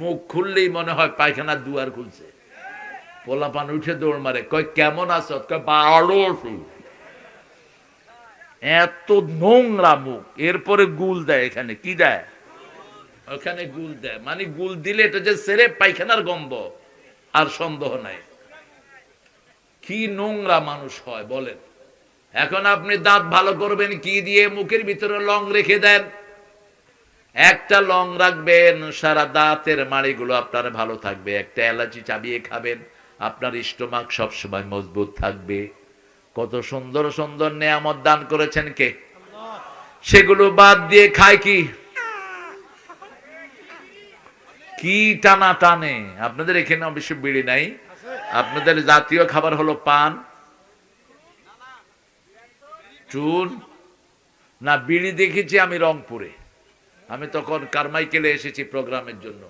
মুখ খুললেই মনে হয় পায়খানার দুয়ার খুলছে। পোলাপান উঠে দৌড় মারে, কয়, কেমন আছো? ভালো এত নোংরা মুখ। এরপরে গুল দেয় এখানে। কি দেয়? ওখানে গুল দেয়। মানে গুল দিলে এটা যে সেরে পায়খানার গম্ব আর সন্দেহ নাই। কি নোংরা মানুষ হয়, বলেন। এখন আপনি দাঁত ভালো করবেন, কি দিয়ে মুখের ভিতরে লং রেখে দেন? একটা লং রাখবেন, সারা দাঁতের মাড়িগুলো আপনার ভালো থাকবে। একটা এলাচি চাবিয়ে খাবেন, আপনার স্টোমাক সবসময় মজবুত থাকবে। কত সুন্দর সুন্দর নেয়ামত দান করেছেন কে? সেগুলো বাদ দিয়ে খায় কি? কি টানা টানে? আপনাদের এখানে অবশ্য বিড়ি নাই। আপনাদের জাতীয় খাবার হলো পান। চুন। না, বিড়ি দেখেছি আমি রংপুরে। আমি তখন কারমাইকেলে এসেছি প্রোগ্রামের জন্য।